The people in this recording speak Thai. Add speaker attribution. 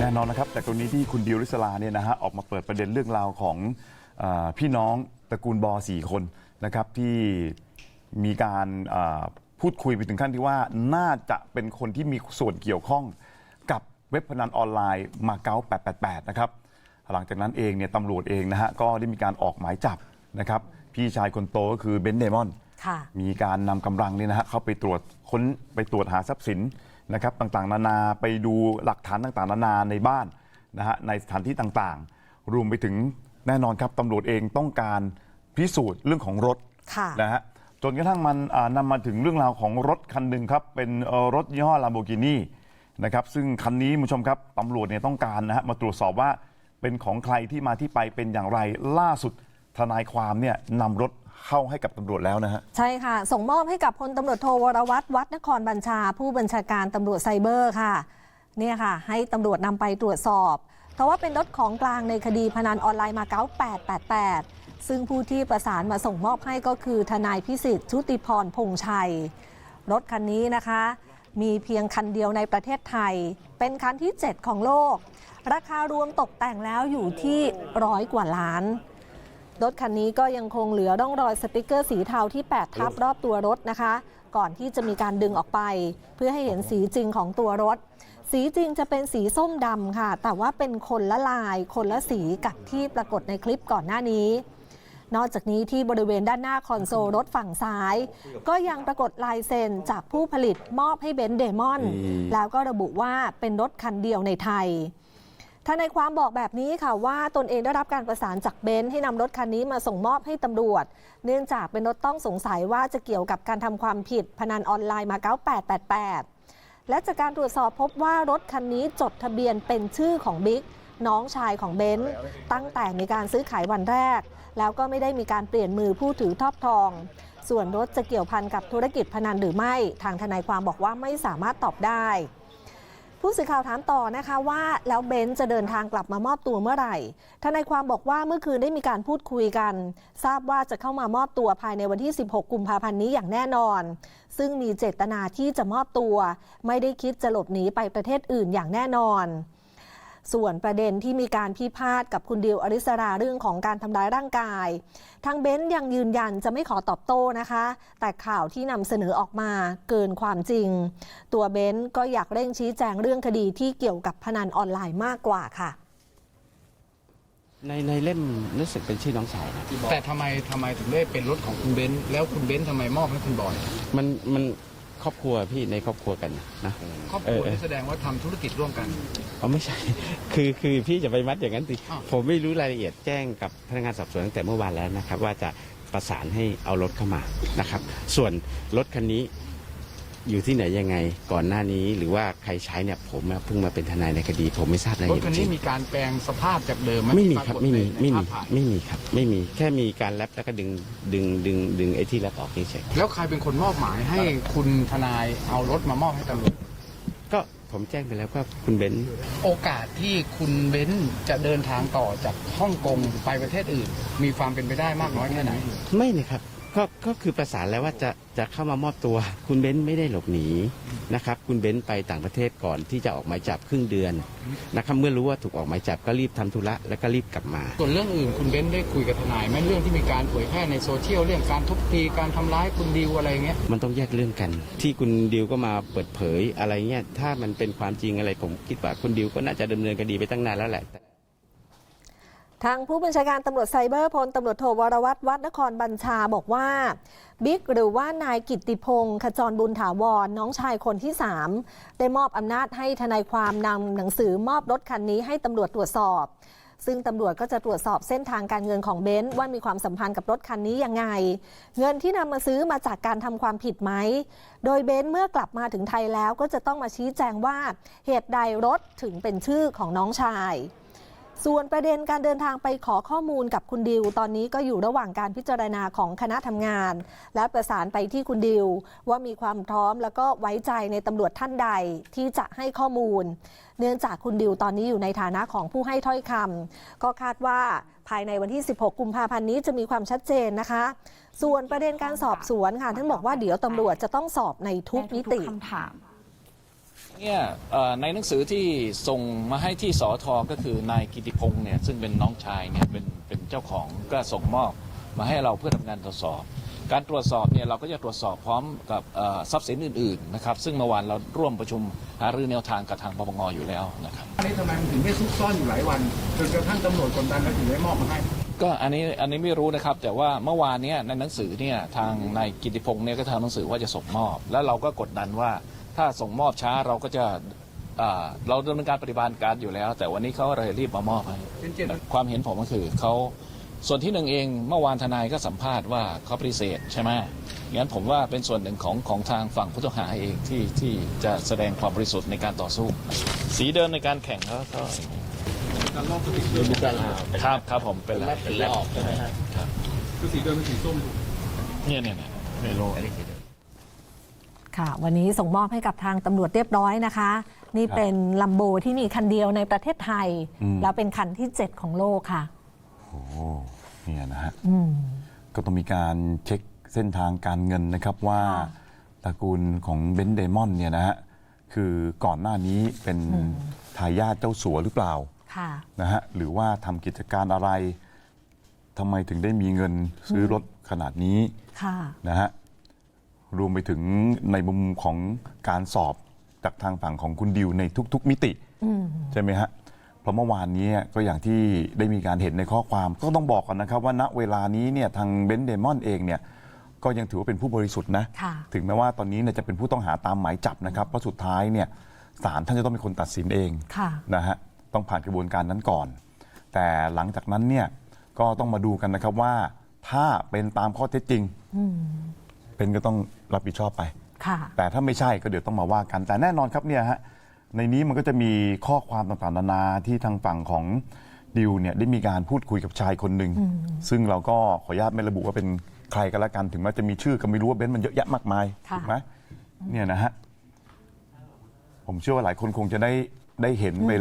Speaker 1: แน่นอนนะครับ แต่กรณีที่คุณดิวริศลาเนี่ยนะฮะออกมาเปิดประเด็นเรื่องราวของอาพี่น้องตระกูลบอสี่คนนะครับที่มีการอ่าพูดคุยไปถึงขั้นที่ว่าน่าจะเป็นคนที่มีส่วนเกี่ยวข้องกับเว็บพนันออนไลน์มาเก๊า888 นะครับ หลังจากนั้นเองเนี่ยตำรวจเองนะฮะก็ได้มีการออกหมายจับนะครับพี่ชายคนโตก็คือเบนซ์เดมอน
Speaker 2: ค่ะ
Speaker 1: มีการนำกำลังเนี่ยนะฮะเข้าไปตรวจค้นไปตรวจหาทรัพย์สิน นะครับต่างๆ นานาไปดูหลักฐานต่างๆ นานาในบ้านนะฮะในสถานที่ต่างๆ รวมไปถึงแน่นอนครับตำรวจเองต้องการพิสูจน์เรื่องของรถ
Speaker 2: ค่ะ
Speaker 1: นะฮะจนกระทั่งมันอ่านำมาถึงเรื่องราวของรถคันหนึ่งครับเป็นเอ่อรถยี่ห้อ Lamborghini นะครับซึ่งคันนี้คุณผู้ชมครับตำรวจเนี่ยต้องการนะฮะมาตรวจสอบว่าเป็นของใครที่มาที่ไปเป็นอย่างไรล่าสุดทนายความเนี่ยนำรถ เข้าให้กับตำรวจแล้วนะฮะ
Speaker 2: ใช่ค่ะ ส่งมอบให้กับพลตำรวจโทวรวัตรวัดนครบัญชา ผู้บัญชาการตำรวจไซเบอร์ค่ะเนี่ยค่ะ ให้ตำรวจนำไปตรวจสอบ เพราะว่าเป็นรถของกลางในคดีพนันออนไลน์มาเก๊า888 ซึ่งผู้ที่ประสานมาส่งมอบให้ก็คือทนายพิสิทธิ์ชุติพรพงชัย รถคันนี้นะคะ มีเพียงคันเดียวในประเทศไทย เป็นคันที่ 7 ของโลก ราคารวมตกแต่งแล้วอยู่ที่ร้อยกว่าล้าน รถคันนี้ก็ยังคงเหลือร่องรอยสติกเกอร์สีเทาที่ 8 ทับรอบตัวรถนะคะ ก่อนที่จะมีการดึงออกไป เพื่อให้เห็นสีจริงของตัวรถ สีจริงจะเป็นสีส้มดำค่ะ แต่ว่าเป็นคนละลาย คนละสีกับที่ปรากฏในคลิปก่อนหน้านี้ นอกจากนี้ที่บริเวณด้านหน้าคอนโซลรถฝั่งซ้าย ก็ยังปรากฏลายเซ็นจากผู้ผลิตมอบให้เบนซ์เดมอน แล้วก็ระบุว่าเป็นรถคันเดียวในไทย ทนายความบอกแบบนี้ค่ะว่าตนเองได้รับการประสานจากเบนซ์ให้นำรถคันนี้มาส่งมอบให้ตำรวจ เนื่องจากเป็นรถต้องสงสัยว่าจะเกี่ยวกับการทำความผิดพนันออนไลน์มาเก้า888 และจากการตรวจสอบพบว่ารถคันนี้จดทะเบียนเป็นชื่อของบิ๊กน้องชายของเบนซ์ตั้งแต่มีการซื้อขายวันแรก แล้วก็ไม่ได้มีการเปลี่ยนมือผู้ถือทอบทอง ส่วนรถจะเกี่ยวพันกับธุรกิจพนันหรือไม่ ทางทนายความบอกว่าไม่สามารถตอบได้ ผู้สื่อข่าวถามต่อนะคะว่าแล้วเบนซ์จะเดินทางกลับมามอบตัวเมื่อไหร่ ทนายความบอกว่าเมื่อคืนได้มีการพูดคุยกัน ทราบว่าจะเข้ามามอบตัวภายในวันที่ 16 กุมภาพันธ์นี้อย่างแน่นอน ซึ่งมีเจตนาที่จะมอบตัว ไม่ได้คิดจะหลบหนีไปประเทศอื่นอย่างแน่นอน ส่วนประเด็นที่มีการพิพาทกับคุณดิวอริสราเรื่องของการทำร้ายร่างกาย ทางเบนซ์ยังยืนยันจะไม่ขอตอบโต้นะคะ แต่ข่าวที่นำเสนอออกมาเกินความจริง ตัวเบนซ์ก็อยากเร่งชี้แจงเรื่องคดีที่เกี่ยวกับพนันออนไลน์มากกว่าค่ะ
Speaker 3: ในในเล่มรู้สึกเป็นชื่อน้องชายนะ
Speaker 4: แต่ทำไมทำไมถึงได้เป็นรถของคุณเบนซ์แล้วคุณเบนซ์ทำไมมอบให้คุณบอย
Speaker 3: มันมัน ครอบครัวพี่ในครอบครัวกันนะ
Speaker 4: ครอบครัว
Speaker 3: เออ
Speaker 4: นี่แสดงว่าทำธุรกิจร่วมกัน
Speaker 3: เอาไม่ใช่ คือคือพี่จะไปมัดอย่างนั้นสิ
Speaker 4: อ้าว
Speaker 3: ผมไม่รู้รายละเอียดแจ้งกับพนักงานสอบสวนตั้งแต่เมื่อวานแล้วนะครับ ว่าจะประสานให้เอารถเข้ามานะครับ ส่วนรถคันนี้ อยู่ที่ไหนยังไงก่อนหน้านี้หรือว่าใครใช้เนี่ยผมอะเพิ่งมาเป็นทนายในคดี ผมไม่ทราบรายละ
Speaker 4: รถ
Speaker 3: เอียด
Speaker 4: คัน
Speaker 3: จ
Speaker 4: นี้
Speaker 3: ริง
Speaker 4: มีการแปลงสภาพจากเดิมห
Speaker 3: ไม่มี
Speaker 4: ที่
Speaker 3: ครับ
Speaker 4: ปากฏ
Speaker 3: ไม่มี
Speaker 4: ใน
Speaker 3: ไม่มี
Speaker 4: ภาพถ่าย
Speaker 3: ไม่มีครับ ไม่มีแค่มีการแรปแล้วก็ดึงดึงดึงดึงไอ้ที่แรปออกเฉยๆ
Speaker 4: แล้วใครเป็นคนมอบหมายให้คุณทนายเอารถมามอบให้ตำรวจ
Speaker 3: ก็ผมแจ้งไปแล้วว่าคุณเบนซ์
Speaker 4: โอกาสที่คุณเบนซ์จะเดินทางต่อจากฮ่องกงไปประเทศอื่น มีความเป็นไปได้มากน้อยแค่ไหน
Speaker 3: ไม่นะครับ ก็ก็คือประสานแล้วว่าจะจะเข้ามามอบตัว คุณเบ้นไม่ได้หลบหนีนะครับ คุณเบ้นไปต่างประเทศก่อนที่จะออกหมายจับครึ่งเดือนนะครับเมื่อรู้ว่าถูกออกหมายจับก็รีบทำธุระแล้วก็รีบกลับมา
Speaker 4: ส่วนเรื่องอื่นคุณเบนซ์ได้คุยกับทนายไหมเรื่องที่มีการเผยแพร่ในโซเชียลเรื่องการทุบตีการทำร้ายคุณดิวอะไรเงี้ย
Speaker 3: มันต้องแยกเรื่องกัน ที่คุณดิวก็มาเปิดเผยอะไรเงี้ยถ้ามันเป็นความจริงอะไรผมคิดว่าคุณดิวก็น่าจะดำเนินคดีไปตั้งนานแล้วแหละ
Speaker 2: ทางผู้บัญชาการตำรวจไซเบอร์พลตำรวจโทวรวัตรวัดนครบัญชาบอกว่า บิ๊กหรือว่านายกิติพงศ์ขจรบุญถาวร น้องชายคนที่ 3 ได้มอบอำนาจให้ทนายความนำหนังสือมอบรถคันนี้ให้ตำรวจตรวจสอบ ซึ่งตำรวจก็จะตรวจสอบเส้นทางการเงินของเบนซ์ว่ามีความสัมพันธ์กับรถคันนี้ยังไง เงินที่นำมาซื้อมาจากการทำความผิดไหม โดยเบนซ์เมื่อกลับมาถึงไทยแล้วก็จะต้องมาชี้แจงว่าเหตุใดรถถึงเป็นชื่อของน้องชาย ส่วนประเด็นการเดินทางไปขอข้อมูลกับคุณดิว ตอนนี้ก็อยู่ระหว่างการพิจารณาของคณะทำงาน และประสานไปที่คุณดิว ว่ามีความพร้อมแล้วก็ไว้ใจในตำรวจท่านใดที่จะให้ข้อมูล เนื่องจากคุณดิวตอนนี้อยู่ในฐานะของผู้ให้ถ้อยคำก็คาดว่าภายในวันที่ 16 กุมภาพันธ์นี้จะมีความชัดเจนนะคะ ส่วนประเด็นการสอบสวนค่ะท่านบอกว่าเดี๋ยวตำรวจจะต้องสอบในทุกมิติ
Speaker 5: คำถาม เนี่ยเอ่อในหนังสือที่ส่งมาให้ที่สอทอก็คือนายกิติพงศ์เนี่ยซึ่งเป็นน้องชายเนี่ยเป็นเป็นเจ้าของก็ส่งมอบมาให้เราเพื่อทำการตรวจสอบ การตรวจสอบเนี่ยเราก็จะตรวจสอบพร้อมกับเอ่อทรัพย์สินอื่นๆนะครับซึ่งเมื่อวานเราร่วมประชุมหารือแนวทางกับทางปปงอยู่แล้วนะครับ
Speaker 4: อันนี้ทำไมมันถึงได้ซุกซ่อนอยู่หลายวันจนกระทั่งตำรวจกดดันแล้วถึงได้มอบมาให้
Speaker 5: ก็อันนี้อันนี้ไม่รู้นะครับ แต่ว่าเมื่อวานเนี้ในหนังสือเนี่ยทางนายกิติพงศ์เนี่ยก็ทำหนังสือว่าจะส่งมอบ แล้วเราก็กดดันว่า ถ้าส่งมอบช้าเราก็จะอ่าเราดำเนินการปฏิบัติการอยู่แล้ว แต่วันนี้เขาเลยรีบมามอบให้
Speaker 4: เป็นเจตนา
Speaker 5: ความเห็นผมก็คือเขาส่วนที่หนึ่งเองเมื่อวานทนายก็สัมภาษณ์ว่าเขาปฏิเสธใช่ไหมงั้นผมว่าเป็นส่วนหนึ่งของของทางฝั่งผู้ต้องหาเองที่ที่จะแสดงความบริสุทธิ์ในการต่อสู้ สีเดินในการแข่งเขาก็ครับครับผมเป็นแล้วเป็นแล้วใช่ไหมครับ
Speaker 4: คือสีเดิมเป็นสีส้ม
Speaker 5: เนี่ยเนี่ยเนี่ยไม่รู้
Speaker 2: ค่ะ วันนี้ส่งมอบให้กับทางตำรวจเรียบร้อยนะคะ นี่เป็นลัมโบที่มีคันเดียวในประเทศไทย
Speaker 1: อืม
Speaker 2: แล้วเป็นคันที่ 7 ของโลกค่ะ
Speaker 1: โอ้เนี่ยนะฮะ
Speaker 2: อืม
Speaker 1: ก็ต้องมีการเช็คเส้นทางการเงินนะครับว่า
Speaker 2: ค่ะ
Speaker 1: ตระกูลของเบนซ์เดมอนเนี่ยนะฮะคือก่อนหน้านี้เป็นทายาทเจ้าสัวหรือเปล่า
Speaker 2: ค่ะ
Speaker 1: นะฮะหรือว่าทำกิจการอะไรทำไมถึงได้มีเงินซื้อรถขนาดนี้
Speaker 2: ค่ะ
Speaker 1: นะฮะ รวมไปถึงในมุมของการสอบจากทางฝั่งของคุณดิวในทุก ๆ มิติ
Speaker 2: อืม
Speaker 1: ใช่ไหมฮะเพราะเมื่อวานนี้ก็อย่างที่ได้มีการเห็นในข้อความก็ต้องบอกก่อนนะครับว่าณเวลานี้เนี่ยทางเบนซ์เดมอนเองเนี่ยก็ยังถือว่าเป็นผู้บริสุทธิ์นะ
Speaker 2: ค่ะ
Speaker 1: ถึงแม้ว่าตอนนี้เนี่ยจะเป็นผู้ต้องหาตามหมายจับนะครับเพราะสุดท้ายเนี่ยศาลท่านจะต้องเป็นคนตัดสินเอง
Speaker 2: ค่ะ
Speaker 1: นะฮะต้องผ่านกระบวนการนั้นก่อน แต่หลังจากนั้นเนี่ยก็ต้องมาดูกันนะครับว่าถ้าเป็นตามข้อเท็จจริง
Speaker 2: อืม
Speaker 1: เป็นก็ต้องรับผิดชอบไป
Speaker 2: ค่ะ
Speaker 1: แต่ถ้าไม่ใช่ก็เดี๋ยวต้องมาว่ากัน แต่แน่นอนครับเนี่ยฮะในนี้มันก็จะมีข้อความต่างๆนานาที่ทางฝั่งของดิวเนี่ยได้มีการพูดคุยกับชายคนหนึ่งซึ่งเราก็ขออนุญาตไม่ระบุว่าเป็นใครกันละกัน ถึงแม้จะมีชื่อก็ไม่รู้ว่าเบนซ์มันเยอะแยะมากมาย
Speaker 2: ค่ะ
Speaker 1: ถูกไหมเนี่ยนะฮะผมเชื่อว่าหลายคนคงจะได้ได้เห็นไปแล้ว